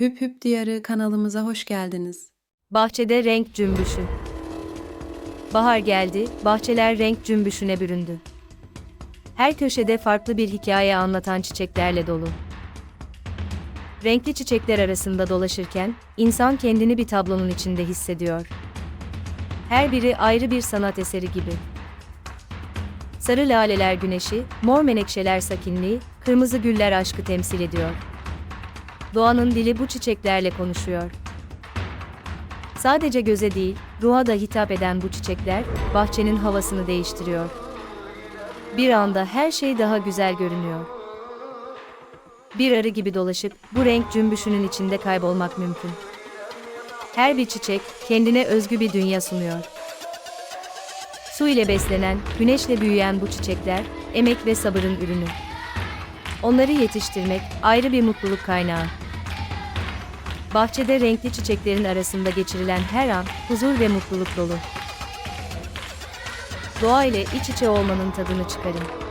Hüp Hüp Diyarı kanalımıza hoş geldiniz. Bahçede renk cümbüşü. Bahar geldi, bahçeler renk cümbüşüne büründü. Her köşede farklı bir hikaye anlatan çiçeklerle dolu. Renkli çiçekler arasında dolaşırken, insan kendini bir tablonun içinde hissediyor. Her biri ayrı bir sanat eseri gibi. Sarı laleler güneşi, mor menekşeler sakinliği, kırmızı güller aşkı temsil ediyor. Doğanın dili bu çiçeklerle konuşuyor. Sadece göze değil, ruha da hitap eden bu çiçekler, bahçenin havasını değiştiriyor. Bir anda her şey daha güzel görünüyor. Bir arı gibi dolaşıp bu renk cümbüşünün içinde kaybolmak mümkün. Her bir çiçek kendine özgü bir dünya sunuyor. Su ile beslenen, güneşle büyüyen bu çiçekler, emek ve sabırın ürünü. Onları yetiştirmek ayrı bir mutluluk kaynağı. Bahçede renkli çiçeklerin arasında geçirilen her an huzur ve mutluluk dolu. Doğa ile iç içe olmanın tadını çıkarın.